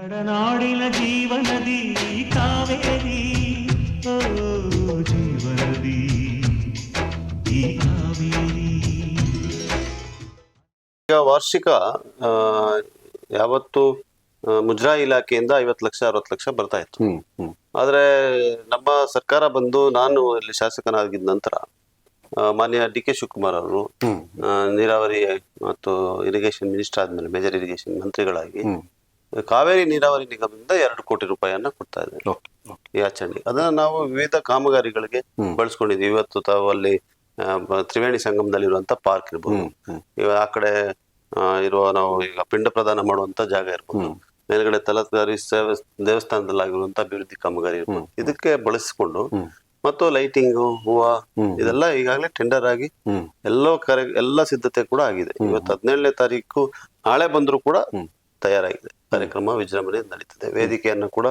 ಕಡನಾಡಿನ ಜೀವನದಿ ಕಾವೇರಿ. ಓ ಜೀವನದಿ ಈ ಕಾವೇರಿ. ಈಗ ವಾರ್ಷಿಕ ಆ, ಯಾವತ್ತು ಮುಜ್ರಾ ಇಲಾಖೆಯಿಂದ ಐವತ್ತು ಲಕ್ಷ ಅರವತ್ತು ಲಕ್ಷ ಬರ್ತಾ ಇತ್ತು. ಆದ್ರೆ ನಮ್ಮ ಸರ್ಕಾರ ಬಂದು ನಾನು ಇಲ್ಲಿ ಶಾಸಕನಾಗಿದ್ದ ನಂತರ ಮಾನ್ಯ ಡಿ ಕೆ ಶಿವಕುಮಾರ್ ಅವರು ನೀರಾವರಿ ಮತ್ತು ಇರಿಗೇಷನ್ ಮಿನಿಸ್ಟರ್ ಆದ್ಮೇಲೆ ಮೇಜರ್ ಇರಿಗೇಷನ್ ಮಂತ್ರಿಗಳಾಗಿ ಕಾವೇರಿ ನೀರಾವರಿ ನಿಗಮದಿಂದ ಎರಡು ಕೋಟಿ ರೂಪಾಯಿಯನ್ನ ಕೊಡ್ತಾ ಇದೆ ಈ ಆಚರಣೆ. ಅದನ್ನ ನಾವು ವಿವಿಧ ಕಾಮಗಾರಿಗಳಿಗೆ ಬಳಸ್ಕೊಂಡಿದ್ವಿ ಬಳಸ್ಕೊಂಡಿದ್ದೀವಿ. ಇವತ್ತು ತಾವು ಅಲ್ಲಿ ತ್ರಿವೇಣಿ ಸಂಗಮದಲ್ಲಿ ಇರುವಂತ ಪಾರ್ಕ್ ಇರ್ಬೋದು. ಈಗ ಆ ಕಡೆ ಇರುವ ನಾವು ಈಗ ಪಿಂಡ ಪ್ರದಾನ ಮಾಡುವಂತ ಜಾಗ ಇರ್ಬೋದು. ಮೇಲ್ಗಡೆ ತಲಕಾರಿ ಸೇವೆ- ದೇವಸ್ಥಾನದಲ್ಲಾಗಿರುವಂತ ಅಭಿವೃದ್ಧಿ ಕಾಮಗಾರಿ ಇರ್ಬೋದು. ಇದಕ್ಕೆ ಬಳಸಿಕೊಂಡು ಮತ್ತು ಲೈಟಿಂಗ್ ಹೂವ ಇದೆಲ್ಲ ಈಗಾಗಲೇ ಟೆಂಡರ್ ಆಗಿ ಎಲ್ಲ ಕರೆ ಎಲ್ಲ ಸಿದ್ಧತೆ ಕೂಡ ಆಗಿದೆ. ಇವತ್ತು ಹದಿನೇಳನೇ ತಾರೀಕು ನಾಳೆ ಬಂದ್ರು ಕೂಡ. ತಯಾರಾಗಿದೆ. ಕಾರ್ಯಕ್ರಮ ವಿಜೃಂಭಣೆ ನಡೀತದೆ. ವೇದಿಕೆಯನ್ನು ಕೂಡ.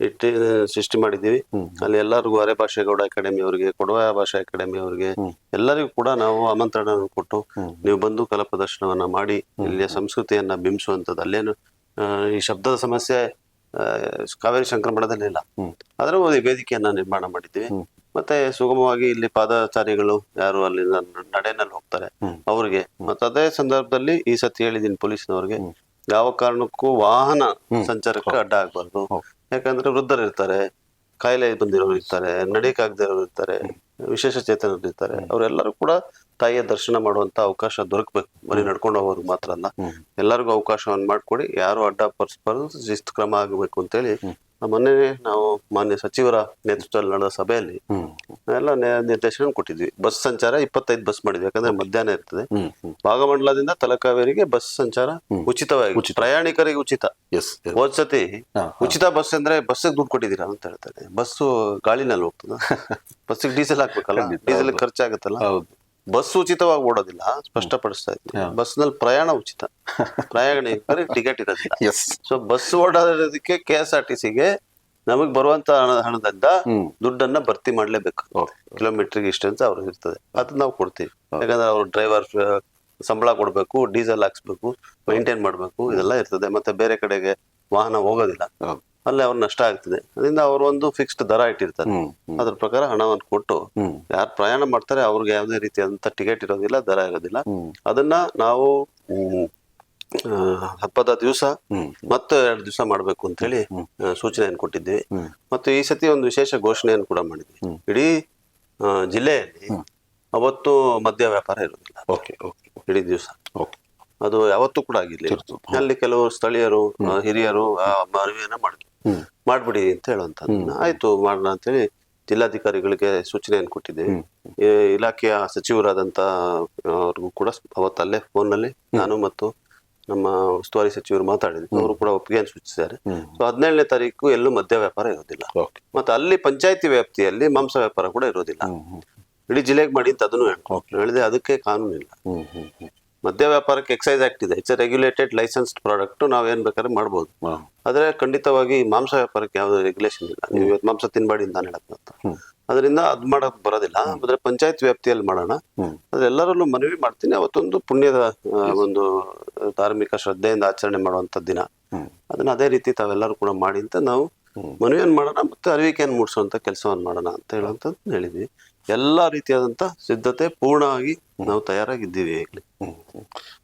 ಇಟ್ಟು ಸೃಷ್ಟಿ ಮಾಡಿದ್ದೀವಿ. ಅಲ್ಲಿ ಎಲ್ಲರಿಗೂ ಅರೆ ಭಾಷೆ ಗೌಡ ಅಕಾಡೆಮಿ ಅವರಿಗೆ ಕೊಡುವ ಭಾಷಾ ಅಕಾಡೆಮಿ ಅವರಿಗೆ ಎಲ್ಲರಿಗೂ ಕೂಡ ನಾವು ಆಮಂತ್ರಣ ಕೊಟ್ಟು ನೀವು ಬಂದು ಕಲಾ ಪ್ರದರ್ಶನವನ್ನ ಮಾಡಿ ಇಲ್ಲಿಯ ಸಂಸ್ಕೃತಿಯನ್ನ ಬಿಂಬಿಸುವಂತದ್ದು ಅಲ್ಲೇನು ಈ ಶಬ್ದದ ಸಮಸ್ಯೆ ಕಾವೇರಿ ಸಂಕ್ರಮಣದಲ್ಲಿ ಇಲ್ಲ. ಆದ್ರೆ ಒಂದು ವೇದಿಕೆಯನ್ನ ನಿರ್ಮಾಣ ಮಾಡಿದ್ದೀವಿ. ಮತ್ತೆ ಸುಗಮವಾಗಿ ಇಲ್ಲಿ ಪಾದಾಚಾರಿಗಳು ಯಾರು ಅಲ್ಲಿ ನಡೆನಲ್ಲಿ ಹೋಗ್ತಾರೆ. ಅವ್ರಿಗೆ. ಮತ್ತೆ ಅದೇ ಸಂದರ್ಭದಲ್ಲಿ ಈ ಸತಿ ಹೇಳಿದೀನಿ ಪೊಲೀಸ್ನವ್ರಿಗೆ. ಯಾವ ಕಾರಣಕ್ಕೂ ವಾಹನ. ಸಂಚಾರಕ್ಕೆ ಅಡ್ಡ ಆಗ್ಬಾರ್ದು. ಯಾಕಂದ್ರೆ ವೃದ್ಧರು ಇರ್ತಾರೆ ಕಾಯಿಲೆ ಬಂದಿರೋರು ಇರ್ತಾರೆ ನಡಿಯಕ್ಕಾಗದಿರೋರು ಇರ್ತಾರೆ ವಿಶೇಷ ಚೇತನರು ಇರ್ತಾರೆ. ಅವರೆಲ್ಲರೂ ಕೂಡ ತಾಯಿಯ ದರ್ಶನ ಮಾಡುವಂತ ಅವಕಾಶ ದೊರಕಬೇಕು. ಬರೀ ನಡ್ಕೊಂಡು ಹೋಗೋರು ಮಾತ್ರ ಅಲ್ಲ. ಎಲ್ಲರಿಗೂ ಅವಕಾಶವನ್ನು ಮಾಡಿಕೊಡಿ. ಯಾರು ಅಡ್ಡ ಪರಸ್ಪರ ಶಿಸ್ತು ಕ್ರಮ ಆಗಬೇಕು ಅಂತೇಳಿ. ಮೊನ್ನೆ ನಾವು ಮಾನ್ಯ ಸಚಿವರ ನೇತೃತ್ವದಲ್ಲಿ ನಡೆದ ಸಭೆಯಲ್ಲಿ ಎಲ್ಲ ನಿರ್ದೇಶನ ಕೊಟ್ಟಿದ್ವಿ. ಬಸ್ ಸಂಚಾರ ಇಪ್ಪತ್ತೈದು ಬಸ್ ಮಾಡಿದ್ವಿ ಯಾಕಂದ್ರೆ ಮಧ್ಯಾಹ್ನ ಇರ್ತದೆ. ಭಾಗಮಂಡಲದಿಂದ ತಲಕಾವೇರಿಗೆ ಬಸ್ ಸಂಚಾರ. ಉಚಿತವಾಗಿ. ಪ್ರಯಾಣಿಕರಿಗೆ ಉಚಿತ. ಎಸ್ ಹೋದ್ ಸತಿ. ಉಚಿತ ಬಸ್ ಅಂದ್ರೆ ಬಸ್ಸಿಗೆ ದುಡ್ಡು ಕೊಟ್ಟಿದ್ದೀರಾ ಅಂತ ಹೇಳ್ತಾರೆ. ಬಸ್ಸು ಗಾಳಿನಲ್ಲಿ ಹೋಗ್ತದ. ಬಸ್ಸಿಗೆ ಡೀಸೆಲ್ ಹಾಕ್ಬೇಕಲ್ಲ? ಡೀಸೆಲ್. ಖರ್ಚಾಗತ್ತಲ್ಲ? ಬಸ್ ಉಚಿತವಾಗಿ ಓಡೋದಿಲ್ಲ ಸ್ಪಷ್ಟಪಡಿಸ್ತಾ ಇದ್ದೀನಿ ಬಸ್ನಲ್ಲಿ ಪ್ರಯಾಣ ಉಚಿತ. ಪ್ರಯಾಣಿಕರಿಗೆ ಟಿಕೆಟ್ ಇರೋದಿಲ್ಲ. ಎಸ್ ಸೊ ಬಸ್ ಓಡೋದಕ್ಕೆ ಕೆ ಎಸ್ ಆರ್ ಟಿ ಸಿಗೆ ನಮಗ್ ಬರುವಂತ ಹಣ- ಹಣದಿಂದ ದುಡ್ಡನ್ನ ಭರ್ತಿ ಮಾಡ್ಲೇಬೇಕು. ಕಿಲೋಮೀಟರ್ ಕಿಲೋಮೀಟರ್ಗೆ ಇಷ್ಟ ಅಂತ ಅವ್ರಿಗೆ ಇರ್ತದೆ. ಅದನ್ನ ನಾವು ಕೊಡ್ತೀವಿ. ಯಾಕಂದ್ರೆ ಅವ್ರ ಡ್ರೈವರ್ ಸಂಬಳ ಕೊಡ್ಬೇಕು ಡೀಸೆಲ್ ಹಾಕ್ಸ್ಬೇಕು ಮೈಂಟೈನ್ ಮಾಡ್ಬೇಕು ಇದೆಲ್ಲ ಇರ್ತದೆ. ಮತ್ತೆ ಬೇರೆ ಕಡೆಗೆ ವಾಹನ ಹೋಗೋದಿಲ್ಲ. ಅಲ್ಲೇ ಅವ್ರ ನಷ್ಟ ಆಗ್ತದೆ. ಅದರಿಂದ ಅವ್ರ ಒಂದು ಫಿಕ್ಸ್ಡ್ ದರ ಇಟ್ಟಿರ್ತಾರೆ. ಅದ್ರ ಪ್ರಕಾರ ಹಣವನ್ನು ಕೊಟ್ಟು ಯಾರು ಪ್ರಯಾಣ ಮಾಡ್ತಾರೆ ಅವ್ರಿಗೆ ಯಾವುದೇ ರೀತಿಯಾದಂತ ಟಿಕೆಟ್ ಇರೋದಿಲ್ಲ ದರ ಇರೋದಿಲ್ಲ. ಅದನ್ನ ನಾವು ಹಬ್ಬದ ದಿವಸ ಮತ್ತೆ ಎರಡು ದಿವಸ ಮಾಡ್ಬೇಕು ಅಂತ ಹೇಳಿ ಸೂಚನೆಯನ್ನು ಕೊಟ್ಟಿದ್ವಿ. ಮತ್ತು ಈ ಸತಿ ಒಂದು ವಿಶೇಷ ಘೋಷಣೆಯನ್ನು ಕೂಡ ಮಾಡಿದ್ವಿ. ಇಡೀ ಜಿಲ್ಲೆಯಲ್ಲಿ ಅವತ್ತು ಮದ್ಯ ವ್ಯಾಪಾರ ಇರೋದಿಲ್ಲ ಇಡೀ ದಿವಸ. ಅದು ಯಾವತ್ತೂ ಕೂಡ ಆಗಿರ್ಲಿಲ್ಲ. ಅಲ್ಲಿ ಕೆಲವು ಸ್ಥಳೀಯರು ಹಿರಿಯರು ಮನವಿಯನ್ನ ಮಾಡಿದ್ರು. ಮಾಡ್ಬಿಡಿ ಅಂತ ಹೇಳುವಂತ ಆಯ್ತು ಮಾಡೋಣ ಅಂತೇಳಿ ಜಿಲ್ಲಾಧಿಕಾರಿಗಳಿಗೆ ಸೂಚನೆಯನ್ನು ಕೊಟ್ಟಿದ್ದೆ. ಇಲಾಖೆಯ ಸಚಿವರಾದಂತ ಅವ್ರಿಗೂ ಕೂಡ ಅವತ್ತಲ್ಲೇ ಫೋನ್ನಲ್ಲಿ ನಾನು ಮತ್ತು ನಮ್ಮ ಉಸ್ತುವಾರಿ ಸಚಿವರು ಮಾತಾಡಿದ್ರು. ಅವರು ಕೂಡ ಒಪ್ಪಿಗೆ ಸೂಚಿಸಿದ್ದಾರೆ. ಸೊ ಹದಿನೇಳನೇ ತಾರೀಕು ಎಲ್ಲೂ ಮದ್ಯ ವ್ಯಾಪಾರ ಇರೋದಿಲ್ಲ. ಮತ್ತೆ ಅಲ್ಲಿ ಪಂಚಾಯತಿ ವ್ಯಾಪ್ತಿಯಲ್ಲಿ ಮಾಂಸ ವ್ಯಾಪಾರ ಕೂಡ ಇರೋದಿಲ್ಲ. ಇಡೀ ಜಿಲ್ಲೆಗೆ ಮಾಡಿ ಅಂತ ಅದನ್ನು ಹೇಳಿದೆ ಅದಕ್ಕೆ ಕಾನೂನು ಇಲ್ಲ. ಮದ್ಯ ವ್ಯಾಪಾರಕ್ಕೆ ಎಕ್ಸೈಸ್ ಆಕ್ಟ್ ಇದೆ. ಇಟ್ಸ್ ರೆಗ್ಯುಲೇಟೆಡ್ ಲೈಸೆನ್ಸ್ಡ್ ಪ್ರಾಡಕ್ಟ್ ನಾವು ಏನ್ ಬೇಕಾದ್ರೆ ಮಾಡ್ಬೋದು. ಹಾ. ಆದ್ರೆ ಖಂಡಿತವಾಗಿ ಮಾಂಸ ವ್ಯಾಪಾರಕ್ಕೆ ಯಾವುದೇ ರೆಗ್ಯುಲೇಷನ್ ಇಲ್ಲ. ನೀವು ಇವತ್ತು ಮಾಂಸ ತಿನ್ಬಾಡಿ ಅಂತ ನಾನು ಹೇಳಕ್. ಅದರಿಂದ ಅದ್ ಮಾಡಕ್ ಬರೋದಿಲ್ಲ ಆದ್ರೆ ಪಂಚಾಯತ್ ವ್ಯಾಪ್ತಿಯಲ್ಲಿ ಮಾಡೋಣ. ಅದೆಲ್ಲರಲ್ಲೂ ಮನವಿ ಮಾಡ್ತೀನಿ ಅವತ್ತೊಂದು ಪುಣ್ಯದ ಒಂದು ಧಾರ್ಮಿಕ ಶ್ರದ್ಧೆಯಿಂದ ಆಚರಣೆ ಮಾಡುವಂತ ದಿನ. ಅದನ್ನ ಅದೇ ರೀತಿ ತಾವೆಲ್ಲರೂ ಕೂಡ ಮಾಡಿ ಅಂತ ನಾವು. ಮನವಿಯನ್ನು ಮಾಡೋಣ ಮತ್ತೆ ಅರಿವಿಕೆಯನ್ನು ಮೂಡಿಸುವಂತ ಕೆಲಸವನ್ನು ಮಾಡೋಣ ಅಂತ ಹೇಳುವಂತದ್ದು ಹೇಳಿದ್ವಿ. ಎಲ್ಲಾ ರೀತಿಯಾದಂತ ಸಿದ್ಧತೆ ಪೂರ್ಣವಾಗಿ ನಾವು ತಯಾರಾಗಿದ್ದೀವಿ ಈಗಲೇ ಹ್ಮ್.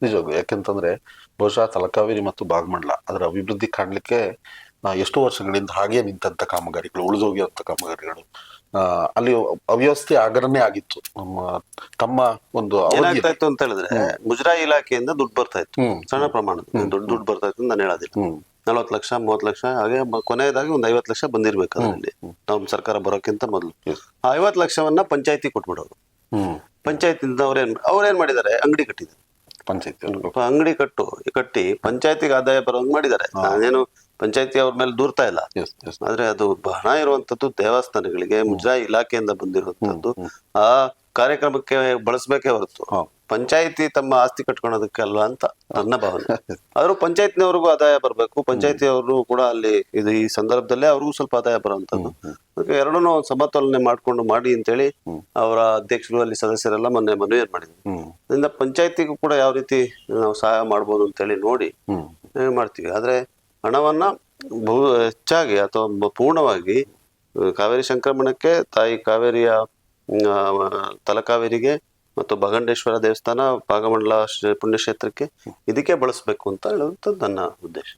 ನಿಜವಾಗ್ಲು ಯಾಕೆಂತಂದ್ರೆ ಬಹುಶಃ ತಲಕಾವೇರಿ ಮತ್ತು ಬಾಗಮಂಡಲ ಅದರ ಅಭಿವೃದ್ಧಿ ಕಾಣಲಿಕ್ಕೆ ಎಷ್ಟು ವರ್ಷಗಳಿಂದ ಹಾಗೆ ನಿಂತಂತ ಕಾಮಗಾರಿಗಳು ಉಳಿದೋಗಿರುವಂತ ಕಾಮಗಾರಿಗಳು. ಅಲ್ಲಿ ಅವ್ಯವಸ್ಥೆ ಆಗರನೇ ಆಗಿತ್ತು. ನಮ್ಮ ತಮ್ಮ ಒಂದು ಏನಾಗ್ತಾ ಇತ್ತು ಅಂತ ಹೇಳಿದ್ರೆ ಮುಜರಾಯಿ ಇಲಾಖೆಯಿಂದ ದುಡ್ಡು ಬರ್ತಾ ಇತ್ತು. ಸಣ್ಣ ಪ್ರಮಾಣದ ದುಡ್ಡು ದುಡ್ಡು ಬರ್ತಾ ಇತ್ತು ನಾನು ಹೇಳೋದಿಲ್ಲ. ಹ್ಮ್. ನಲವತ್ತು ಲಕ್ಷ ಮೂವತ್ತು ಲಕ್ಷ ಹಾಗೆ ಕೊನೆಯದಾಗಿ ಒಂದು ಐವತ್ತು ಲಕ್ಷ ಬಂದಿರ್ಬೇಕು ಅದರಲ್ಲಿ. ನಮ್ಮ ಸರ್ಕಾರ ಬರೋಕ್ಕಿಂತ ಮೊದಲು. ಆ ಐವತ್ತು ಲಕ್ಷವನ್ನ ಪಂಚಾಯತಿ ಕೊಟ್ಬಿಡೋರು. ಹ್ಮ್. ಪಂಚಾಯತಿಂದ ಅವ್ರೇನ್ ಅವ್ರೇನ್ ಮಾಡಿದ್ದಾರೆ? ಅಂಗಡಿ ಕಟ್ಟಿದ್ದಾರೆ. ಪಂಚಾಯತಿ. ಅಂಗಡಿ ಕಟ್ಟು ಕಟ್ಟಿ ಪಂಚಾಯತಿಗೆ ಆದಾಯ ಬರೋಂಗ್ ಮಾಡಿದ್ದಾರೆ. ನಾನೇನು ಪಂಚಾಯತಿ ಅವ್ರ ಮೇಲೆ ದೂರ್ತಾ ಇಲ್ಲ. ಆದ್ರೆ ಅದು ಹಣ ಇರುವಂತದ್ದು ದೇವಸ್ಥಾನಗಳಿಗೆ ಮುಜರಾಯಿ ಇಲಾಖೆಯಿಂದ ಬಂದಿರುವಂತದ್ದು ಆ ಕಾರ್ಯಕ್ರಮಕ್ಕೆ ಬಳಸಬೇಕೇ ಹೊರತು. ಪಂಚಾಯತಿ ತಮ್ಮ ಆಸ್ತಿ ಕಟ್ಕೊಳೋದಕ್ಕೆ ಅಲ್ವಾ ಅಂತ ನನ್ನ ಭಾವನೆ. ಆದ್ರೂ ಪಂಚಾಯತ್ನವ್ರಿಗೂ ಆದಾಯ ಬರಬೇಕು. ಪಂಚಾಯತಿ ಅವರು ಕೂಡ ಅಲ್ಲಿ ಇದು ಈ ಸಂದರ್ಭದಲ್ಲೇ ಅವ್ರಿಗೂ ಸ್ವಲ್ಪ ಆದಾಯ ಬರುವಂತದ್ದು ಅದಕ್ಕೆ ಎರಡನ್ನೂ ಸಮತೋಲನೆ ಮಾಡ್ಕೊಂಡು ಮಾಡಿ ಅಂತೇಳಿ ಅವರ ಅಧ್ಯಕ್ಷರು ಅಲ್ಲಿ ಸದಸ್ಯರೆಲ್ಲ ಮೊನ್ನೆ ಮನವಿಯನ್ನು ಮಾಡಿದ್ರು. ಅದರಿಂದ ಪಂಚಾಯತಿಗೂ ಕೂಡ ಯಾವ ರೀತಿ ನಾವು ಸಹಾಯ ಮಾಡ್ಬೋದು ಅಂತೇಳಿ ನೋಡಿ ಮಾಡ್ತೀವಿ. ಆದ್ರೆ ಹಣವನ್ನ ಬಹು ಹೆಚ್ಚಾಗಿ ಅಥವಾ ಪೂರ್ಣವಾಗಿ ಕಾವೇರಿ ಸಂಕ್ರಮಣಕ್ಕೆ, ತಾಯಿ ಕಾವೇರಿಯ ತಲಕಾವೇರಿಗೆ ಮತ್ತು ಭಗಂಡೇಶ್ವರ ದೇವಸ್ಥಾನ ಭಾಗಮಂಡಲ ಪುಣ್ಯಕ್ಷೇತ್ರಕ್ಕೆ ಇದಕ್ಕೆ ಬಳಸಬೇಕು ಅಂತ ಹೇಳುವಂಥದ್ದು ನನ್ನ ಉದ್ದೇಶ.